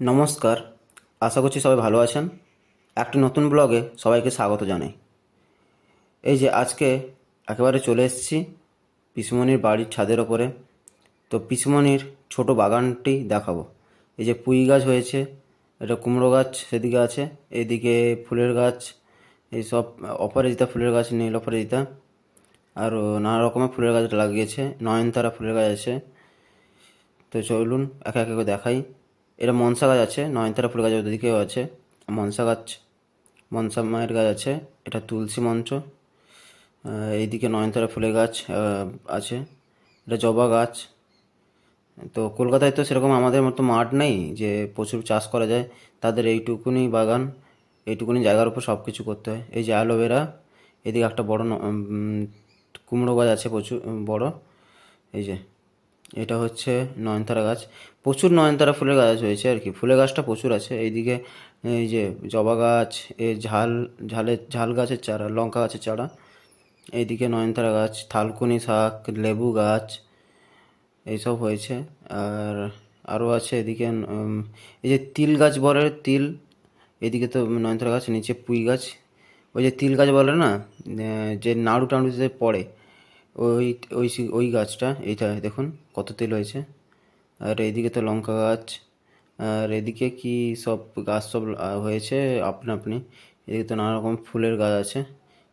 নমস্কার, আশা করছি সবাই ভালো আছেন। একটি নতুন ব্লগে সবাইকে স্বাগত জানাই। এই যে আজকে একেবারে চলে এসেছি পিসুমনির বাড়ির ছাদের ওপরে। তো পিসুমনির ছোট বাগানটি দেখাবো। এই যে পুঁই গাছ হয়েছে, এটা কুমড়ো গাছ সেদিকে আছে, এদিকে ফুলের গাছ, এই সব অপরাজিতা ফুলের গাছ, নীল অপরাজিতা, আর নানা রকমের ফুলের গাছ লাগিয়েছে, নয়নতারা ফুলের গাছ আছে। তো চলুন একে একে দেখাই। এটা মনসা গাছ আছে, নয়নতারা ফুল গাছ ওদিকেও আছে। মনসা গাছ, মনসা মায়ের গাছ আছে, এটা তুলসী মঞ্চ। এইদিকে নয়নতারা ফুলের গাছ আছে। এটা জবা গাছ। তো কলকাতায় তো সেরকম আমাদের মতো মাঠ নেই যে প্রচুর চাষ করা যায়। তাদের এইটুকুনি বাগান, এইটুকুনি জায়গার উপর সব কিছু করতে হয়। এই যে অ্যালোভেরা এদিকে একটা বড় কুমড়ো গাছ আছে প্রচুর, বড়। এই যে এটা হচ্ছে নয়নতারা গাছ। প্রচুর নয়নতারা ফুলের গাছ হয়েছে আর কি। ফুলের গাছটা প্রচুর আছে। এইদিকে এই যে জবা গাছ এই ঝাল, ঝালের, ঝাল গাছের চারা, লঙ্কা গাছের চারা। এইদিকে নয়নতারা গাছ, থালকুনি শাক, লেবু গাছ, এইসব হয়েছে। আর আরও আছে এদিকে এই যে তিল গাছ বলে, তিল, এদিকে তো নয়নতারা গাছ, নিচে পুঁই গাছ। ওই যে তিল গাছ বলে না যে নাড়ু টাড়ুতে পড়ে ওই ওই ওই গাছটা, এইটা দেখুন কত তেল হয়েছে। আর এদিকে তো লঙ্কা গাছ, আর এদিকে কি সব গাছ সব হয়েছে আপনা আপনি। এদিকে তো নানা রকম ফুলের গাছ আছে,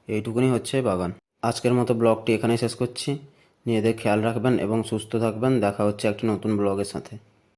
এইটুকুনি হচ্ছে বাগান। আজকের মতো ব্লগটি এখানেই শেষ করছি। নিজেদের খেয়াল রাখবেন এবং সুস্থ থাকবেন। দেখা হচ্ছে একটি নতুন ব্লগের সাথে।